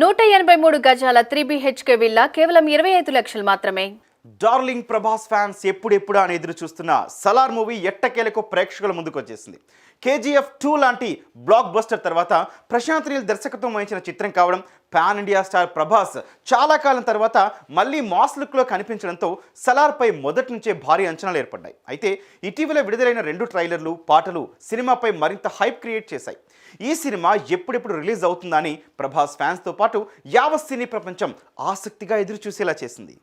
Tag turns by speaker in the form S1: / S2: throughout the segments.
S1: నూట ఎనభై మూడు గజాల త్రీ బిహెచ్కే విల్లా కేవలం ఇరవై ఐదు లక్షలు మాత్రమే.
S2: డార్లింగ్ ప్రభాస్ ఫ్యాన్స్ ఎప్పుడెప్పుడు అని ఎదురు చూస్తున్న సలార్ మూవీ ఎట్టకేలకు ప్రేక్షకుల ముందుకు వచ్చేసింది. కేజీఎఫ్ టూ లాంటి బ్లాక్ బస్టర్ తర్వాత ప్రశాంత్ నీల్ దర్శకత్వం వహించిన చిత్రం కావడం పాన్ ఇండియా స్టార్ ప్రభాస్ చాలా కాలం తర్వాత మళ్ళీ మాస్ లుక్లో కనిపించడంతో సలార్పై మొదటి నుంచే భారీ అంచనాలు ఏర్పడ్డాయి. అయితే ఇటీవల విడుదలైన రెండు ట్రైలర్లు పాటలు సినిమాపై మరింత హైప్ క్రియేట్ చేశాయి. ఈ సినిమా ఎప్పుడెప్పుడు రిలీజ్ అవుతుందని ప్రభాస్ ఫ్యాన్స్తో పాటు యావత్ సినీ ప్రపంచం ఆసక్తిగా ఎదురుచూసేలా చేసింది.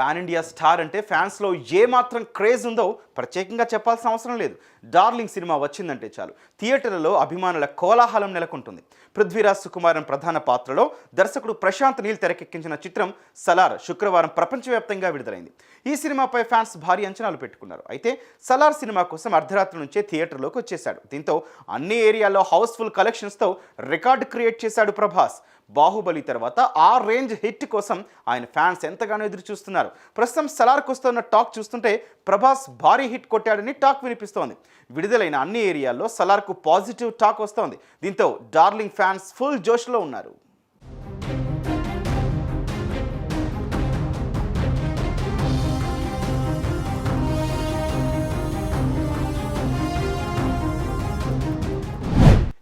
S2: పాన్ ఇండియా స్టార్ అంటే ఫ్యాన్స్లో ఏ మాత్రం క్రేజ్ ఉందో ప్రత్యేకంగా చెప్పాల్సిన అవసరం లేదు. డార్లింగ్ సినిమా వచ్చిందంటే చాలు. థియేటర్లలో అభిమానుల కోలాహలం నెలకొంటుంది. పృథ్వీరాజ్ సుకుమారన్ ప్రధాన పాత్రలో దర్శకుడు ప్రశాంత్ నీల్ తెరకెక్కించిన చిత్రం సలార్ శుక్రవారం ప్రపంచవ్యాప్తంగా విడుదలైంది. ఈ సినిమాపై ఫ్యాన్స్ భారీ అంచనాలు పెట్టుకున్నారు. అయితే సలార్ సినిమా కోసం అర్ధరాత్రి నుంచే థియేటర్లోకి వచ్చేశాడు. దీంతో అన్ని ఏరియాల్లో హౌస్ఫుల్ కలెక్షన్స్తో రికార్డు క్రియేట్ చేశాడు ప్రభాస్. బాహుబలి తర్వాత ఆ రేంజ్ హిట్ కోసం ఆయన ఫ్యాన్స్ ఎంతగానో ఎదురు చూస్తున్నారు ప్రస్తుతం సలార్కు వస్తున్న టాక్ చూస్తుంటే ప్రభాస్ భారీ హిట్ కొట్టాడని టాక్ వినిపిస్తోంది. విడుదలైన అన్ని ఏరియాల్లో సలార్కు పాజిటివ్ టాక్ వస్తోంది. దీంతో డార్లింగ్ ఫ్యాన్స్ ఫుల్ జోష్లో ఉన్నారు.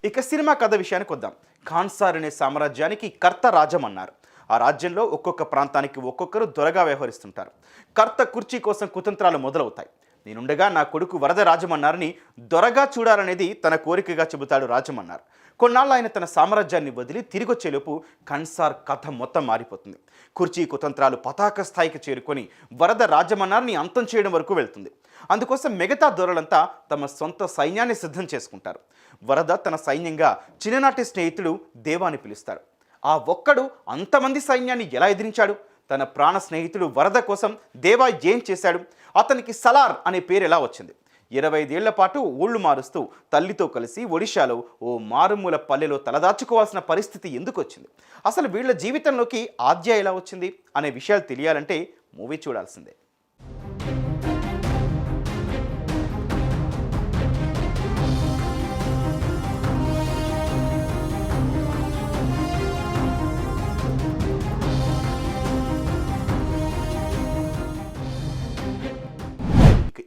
S2: ఇక సినిమా కథ విషయానికి వద్దాం. ఖాన్సార్ అనే సామ్రాజ్యానికి కర్త రాజం అన్నారు ఆ రాజ్యంలో ఒక్కొక్క ప్రాంతానికి ఒక్కొక్కరు దొరగా వ్యవహరిస్తుంటారు. కర్త కుర్చీ కోసం కుతంత్రాలు మొదలవుతాయి. నేనుండగా నా కొడుకు వరద రాజమన్నారని దొరగా చూడాలనేది తన కోరికగా చెబుతాడు రాజమన్నారు. కొన్నాళ్ళు ఆయన తన సామ్రాజ్యాన్ని వదిలి తిరిగొచ్చేలోపు కన్సార్ కథ మొత్తం మారిపోతుంది. కుర్చీ కుతంత్రాలు పతాక స్థాయికి చేరుకొని వరద రాజమన్నారిని అంతం చేయడం వరకు వెళ్తుంది. అందుకోసం మిగతా దొరలంతా తమ సొంత సైన్యాన్ని సిద్ధం చేసుకుంటారు. వరద తన సైన్యంగా చిన్ననాటి స్నేహితుడు దేవాని పిలుస్తారు. ఆ ఒక్కడు అంతమంది సైన్యాన్ని ఎలా ఎదిరించాడు? తన ప్రాణ స్నేహితుడు వరద కోసం దేవా ఏం చేశాడు? అతనికి సలార్ అనే పేరు ఎలా వచ్చింది? ఇరవై ఐదేళ్ళ పాటు ఊళ్ళు మారుస్తూ తల్లితో కలిసి ఒడిశాలో ఓ మారుమూల పల్లెలో తలదాచుకోవాల్సిన పరిస్థితి ఎందుకు వచ్చింది? అసలు వీళ్ళ జీవితంలోకి ఆద్య ఎలా వచ్చింది? అనే విషయాలు తెలియాలంటే మూవీ చూడాల్సిందే.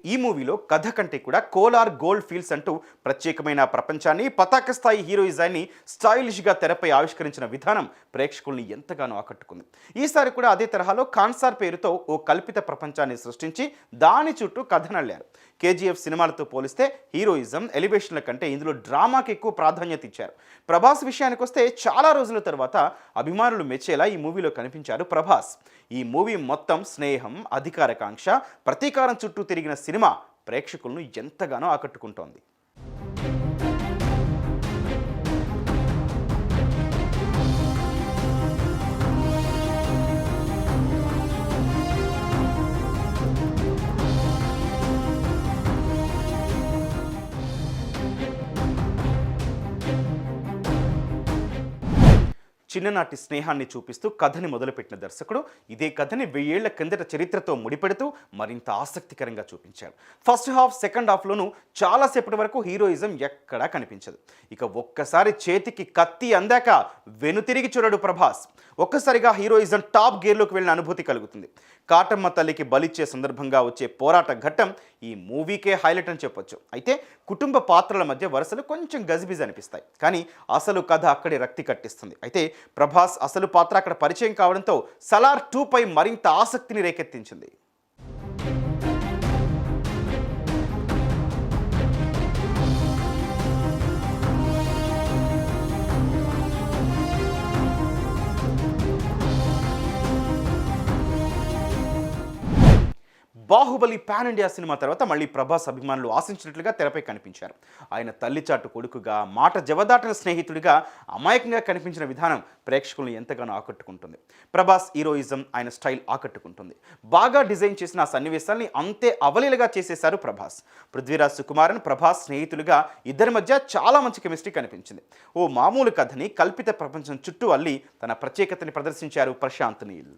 S2: ఈ మూవీలో కథ కంటే కూడా కోలార్ గోల్డ్ ఫీల్డ్స్ అంటూ ప్రత్యేకమైన ప్రపంచాన్ని పతాక స్థాయి హీరోయిజాన్ని స్టైలిష్గా తెరపై ఆవిష్కరించిన విధానం ప్రేక్షకుల్ని ఎంతగానో ఆకట్టుకుంది. ఈసారి కూడా అదే తరహాలో కాన్సార్ పేరుతో ఓ కల్పిత ప్రపంచాన్ని సృష్టించి దాని చుట్టూ కథ కేజీఎఫ్ సినిమాలతో పోలిస్తే హీరోయిజం ఎలివేషన్ల కంటే ఇందులో డ్రామాకి ఎక్కువ ప్రాధాన్యత ఇచ్చారు. ప్రభాస్ విషయానికి వస్తే చాలా రోజుల తర్వాత అభిమానులు మెచ్చేలా ఈ మూవీలో కనిపించారు ప్రభాస్. ఈ మూవీ మొత్తం స్నేహం అధికారకాంక్ష ప్రతీకారం చుట్టూ తిరిగిన సినిమా ప్రేక్షకులను ఎంతగానో ఆకట్టుకుంటోంది. చిన్ననాటి స్నేహాన్ని చూపిస్తూ కథని మొదలుపెట్టిన దర్శకుడు ఇదే కథని వెయ్యేళ్ళ కిందట చరిత్రతో ముడిపెడుతూ మరింత ఆసక్తికరంగా చూపించాడు. ఫస్ట్ హాఫ్ సెకండ్ హాఫ్లోనూ చాలాసేపటి వరకు హీరోయిజం ఎక్కడా కనిపించదు. ఇక ఒక్కసారి చేతికి కత్తి అందాక వెనుతిరిగి చూడడు ప్రభాస్. ఒక్కసారిగా హీరోయిజం టాప్ గేర్లోకి వెళ్ళిన అనుభూతి కలుగుతుంది. కాటమ్మ తల్లికి బలిచ్చే సందర్భంగా వచ్చే పోరాట ఘట్టం ఈ మూవీకే హైలైట్ అని చెప్పొచ్చు. అయితే కుటుంబ పాత్రల మధ్య వరుసలు కొంచెం గజిబిజి అనిపిస్తాయి. కానీ అసలు కథ అక్కడే రక్తి కట్టిస్తుంది. అయితే ప్రభాస్ అసలు పాత్ర అక్కడ పరిచయం కావడంతో సలార్ టూ పై మరింత ఆసక్తిని రేకెత్తించింది. బాహుబలి పాన్ ఇండియా సినిమా తర్వాత మళ్ళీ ప్రభాస్ అభిమానులు ఆశించినట్లుగా తెరపై కనిపించారు. ఆయన తల్లిచాటు కొడుకుగా మాట జవదాటన స్నేహితుడిగా అమాయకంగా కనిపించిన విధానం ప్రేక్షకులను ఎంతగానో ఆకట్టుకుంటుంది. ప్రభాస్ హీరోయిజం ఆయన స్టైల్ ఆకట్టుకుంటుంది. బాగా డిజైన్ చేసిన ఆ సన్నివేశాల్ని అంతే అవలీలగా చేసేశారు ప్రభాస్. పృథ్వీరాజ్ సుకుమారన్ ప్రభాస్ స్నేహితులుగా ఇద్దరి మధ్య చాలా మంచి కెమిస్ట్రీ కనిపించింది. ఓ మామూలు కథని కల్పిత ప్రపంచం చుట్టూ అల్లి తన ప్రత్యేకతని ప్రదర్శించారు ప్రశాంత్ నీల్.